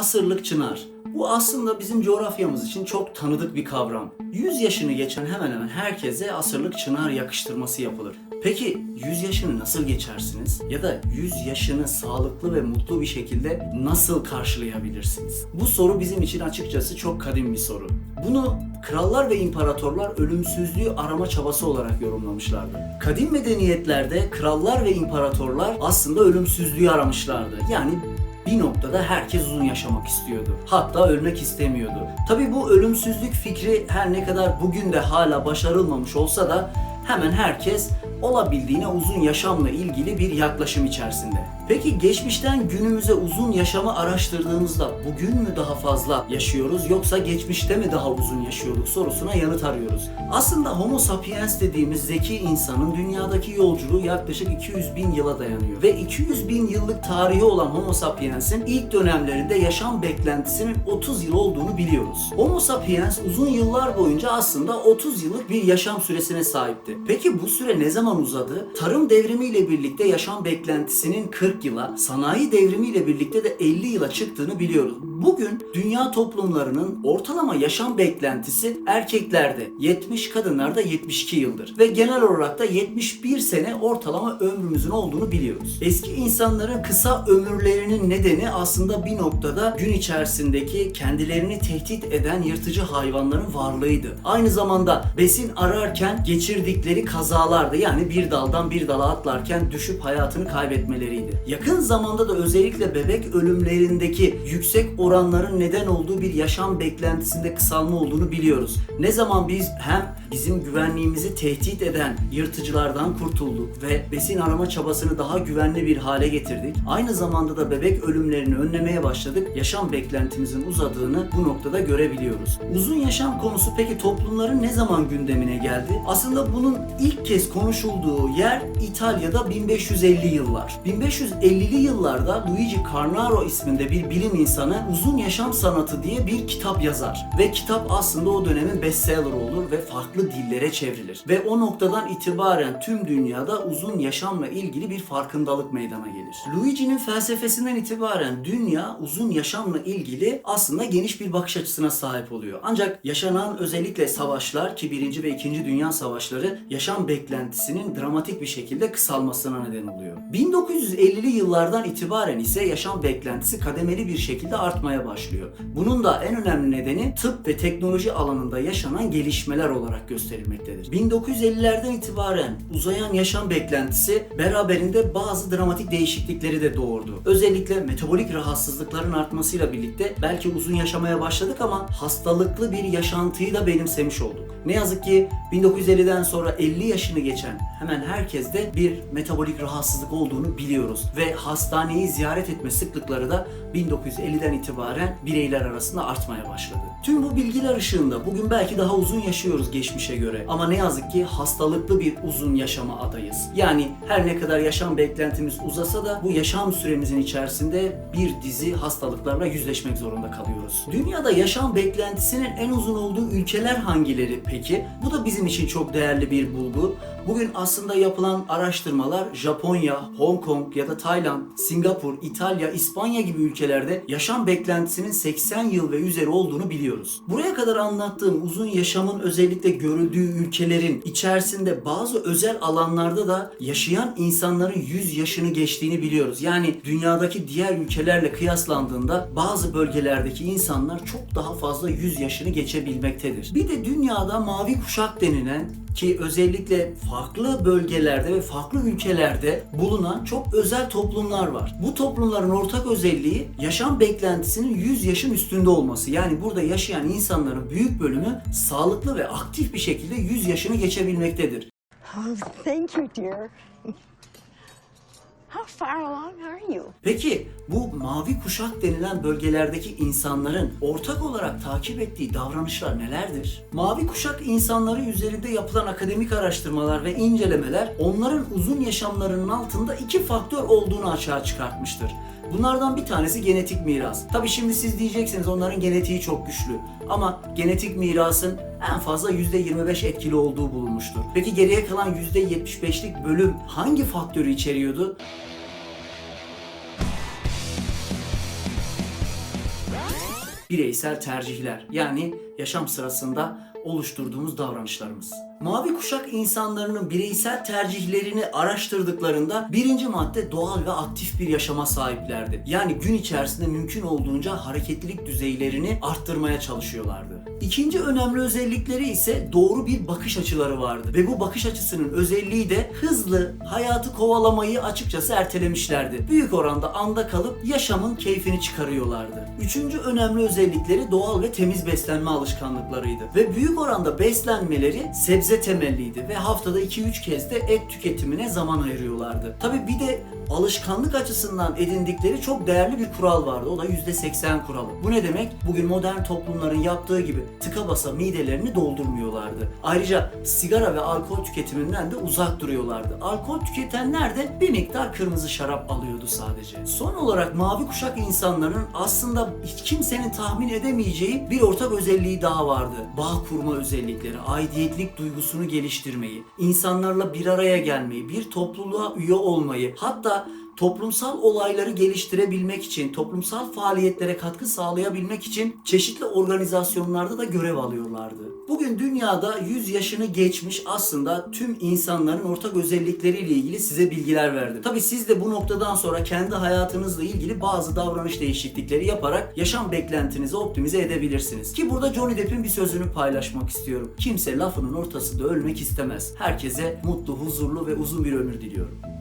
asırlık çınar. Bu aslında bizim coğrafyamız için çok tanıdık bir kavram. 100 yaşını geçen hemen hemen herkese asırlık çınar yakıştırması yapılır. Peki 100 yaşını nasıl geçersiniz? Ya da 100 yaşını sağlıklı ve mutlu bir şekilde nasıl karşılayabilirsiniz? Bu soru bizim için açıkçası çok kadim bir soru. Bunu krallar ve imparatorlar ölümsüzlüğü arama çabası olarak yorumlamışlardı. Kadim medeniyetlerde krallar ve imparatorlar aslında ölümsüzlüğü aramışlardı. Yani bir noktada herkes uzun yaşamak istiyordu. Hatta ölmek istemiyordu. Tabi bu ölümsüzlük fikri her ne kadar bugün de hala başarılmamış olsa da hemen herkes olabildiğine uzun yaşamla ilgili bir yaklaşım içerisinde. Peki geçmişten günümüze uzun yaşamı araştırdığımızda bugün mü daha fazla yaşıyoruz yoksa geçmişte mi daha uzun yaşıyorduk sorusuna yanıt arıyoruz. Aslında Homo sapiens dediğimiz zeki insanın dünyadaki yolculuğu yaklaşık 200 bin yıla dayanıyor. Ve 200 bin yıllık tarihi olan Homo sapiens'in ilk dönemlerinde yaşam beklentisinin 30 yıl olduğunu biliyoruz. Homo sapiens uzun yıllar boyunca aslında 30 yıllık bir yaşam süresine sahipti. Peki bu süre ne zaman uzadı? Tarım devrimiyle birlikte yaşam beklentisinin 40 yıla, sanayi devrimiyle birlikte de 50 yıla çıktığını biliyoruz. Bugün dünya toplumlarının ortalama yaşam beklentisi erkeklerde 70, kadınlarda 72 yıldır. Ve genel olarak da 71 sene ortalama ömrümüzün olduğunu biliyoruz. Eski insanların kısa ömürlerinin nedeni aslında bir noktada gün içerisindeki kendilerini tehdit eden yırtıcı hayvanların varlığıydı. Aynı zamanda besin ararken geçirdikleri kazalardı. Yani bir daldan bir dala atlarken düşüp hayatını kaybetmeleriydi. Yakın zamanda da özellikle bebek ölümlerindeki yüksek oranların neden olduğu bir yaşam beklentisinde kısalma olduğunu biliyoruz. Ne zaman biz hem bizim güvenliğimizi tehdit eden yırtıcılardan kurtulduk ve besin arama çabasını daha güvenli bir hale getirdik. Aynı zamanda da bebek ölümlerini önlemeye başladık. Yaşam beklentimizin uzadığını bu noktada görebiliyoruz. Uzun yaşam konusu peki toplumların ne zaman gündemine geldi? Aslında bunun ilk kez konuşulduğu yer İtalya'da 1550 yıllar. 1550'li yıllarda Luigi Carnaro isminde bir bilim insanı Uzun Yaşam Sanatı diye bir kitap yazar. Ve kitap aslında o dönemin bestseller olur ve farklı dillere çevrilir. Ve o noktadan itibaren tüm dünyada uzun yaşamla ilgili bir farkındalık meydana gelir. Luigi'nin felsefesinden itibaren dünya uzun yaşamla ilgili aslında geniş bir bakış açısına sahip oluyor. Ancak yaşanan özellikle savaşlar ki 1. ve 2. Dünya Savaşları yaşam beklentisinin dramatik bir şekilde kısalmasına neden oluyor. 1950'li yıllardan itibaren ise yaşam beklentisi kademeli bir şekilde artmaya başlıyor. Bunun da en önemli nedeni tıp ve teknoloji alanında yaşanan gelişmeler olarak gösterilmektedir. 1950'lerden itibaren uzayan yaşam beklentisi beraberinde bazı dramatik değişiklikleri de doğurdu. Özellikle metabolik rahatsızlıkların artmasıyla birlikte belki uzun yaşamaya başladık ama hastalıklı bir yaşantıyı da benimsemiş olduk. Ne yazık ki 1950'den sonra 50 yaşını geçen hemen herkeste bir metabolik rahatsızlık olduğunu biliyoruz ve hastaneyi ziyaret etme sıklıkları da 1950'den itibaren bireyler arasında artmaya başladı. Tüm bu bilgiler ışığında bugün belki daha uzun yaşıyoruz geçmişe göre ama ne yazık ki hastalıklı bir uzun yaşama adayız. Yani her ne kadar yaşam beklentimiz uzasa da bu yaşam süremizin içerisinde bir dizi hastalıklarla yüzleşmek zorunda kalıyoruz. Dünyada yaşam beklentisinin en uzun olduğu ülkeler hangileri peki? Bu da bizim için çok değerli bir bulgu. Bugün aslında yapılan araştırmalar Japonya, Hong Kong ya da Tayland, Singapur, İtalya, İspanya gibi ülkelerde yaşam beklentisinin 80 yıl ve üzeri olduğunu biliyoruz. Buraya kadar anlattığım uzun yaşamın özellikle görüldüğü ülkelerin içerisinde bazı özel alanlarda da yaşayan insanların 100 yaşını geçtiğini biliyoruz. Yani dünyadaki diğer ülkelerle kıyaslandığında bazı bölgelerdeki insanlar çok daha fazla 100 yaşını geçebilmektedir. Bir de dünyada mavi kuşak denilen ki özellikle farklı bölgelerde ve farklı ülkelerde bulunan çok özel toplumlar var. Bu toplumların ortak özelliği yaşam beklentisinin 100 yaşın üstünde olması. Yani burada yaşayan insanların büyük bölümü sağlıklı ve aktif bir şekilde 100 yaşını geçebilmektedir. Oh, thank you, dear. How far along are you? Peki bu mavi kuşak denilen bölgelerdeki insanların ortak olarak takip ettiği davranışlar nelerdir? Mavi kuşak insanları üzerinde yapılan akademik araştırmalar ve incelemeler onların uzun yaşamlarının altında iki faktör olduğunu açığa çıkartmıştır. Bunlardan bir tanesi genetik miras. Tabi şimdi siz diyeceksiniz onların genetiği çok güçlü. Ama genetik mirasın en fazla %25 etkili olduğu bulunmuştur. Peki geriye kalan %75'lik bölüm hangi faktörü içeriyordu? bireysel tercihler yani yaşam sırasında oluşturduğumuz davranışlarımız. Mavi kuşak insanlarının bireysel tercihlerini araştırdıklarında birinci madde doğal ve aktif bir yaşama sahiplerdi. Yani gün içerisinde mümkün olduğunca hareketlilik düzeylerini arttırmaya çalışıyorlardı. İkinci önemli özellikleri ise doğru bir bakış açıları vardı ve bu bakış açısının özelliği de hızlı hayatı kovalamayı açıkçası ertelemişlerdi. Büyük oranda anda kalıp yaşamın keyfini çıkarıyorlardı. Üçüncü önemli özellikleri doğal ve temiz beslenme alışkanlıklarıydı ve büyük oranda beslenmeleri sebze temelliydi ve haftada 2-3 kez de et tüketimine zaman ayırıyorlardı. Tabi bir de alışkanlık açısından edindikleri çok değerli bir kural vardı. O da %80 kuralı. Bu ne demek? Bugün modern toplumların yaptığı gibi tıka basa midelerini doldurmuyorlardı. Ayrıca sigara ve alkol tüketiminden de uzak duruyorlardı. Alkol tüketenler de bir miktar kırmızı şarap alıyordu sadece. Son olarak mavi kuşak insanların aslında hiç kimsenin tahmin edemeyeceği bir ortak özelliği daha vardı. Bağ kurma özellikleri, aidiyetlik duygusunu geliştirmeyi, insanlarla bir araya gelmeyi, bir topluluğa üye olmayı, hatta toplumsal olayları geliştirebilmek için, toplumsal faaliyetlere katkı sağlayabilmek için çeşitli organizasyonlarda da görev alıyorlardı. Bugün dünyada 100 yaşını geçmiş aslında tüm insanların ortak özellikleriyle ilgili size bilgiler verdim. Tabi siz de bu noktadan sonra kendi hayatınızla ilgili bazı davranış değişiklikleri yaparak yaşam beklentinizi optimize edebilirsiniz. Ki burada Johnny Depp'in bir sözünü paylaşmak istiyorum. Kimse lafının ortasında ölmek istemez. Herkese mutlu, huzurlu ve uzun bir ömür diliyorum.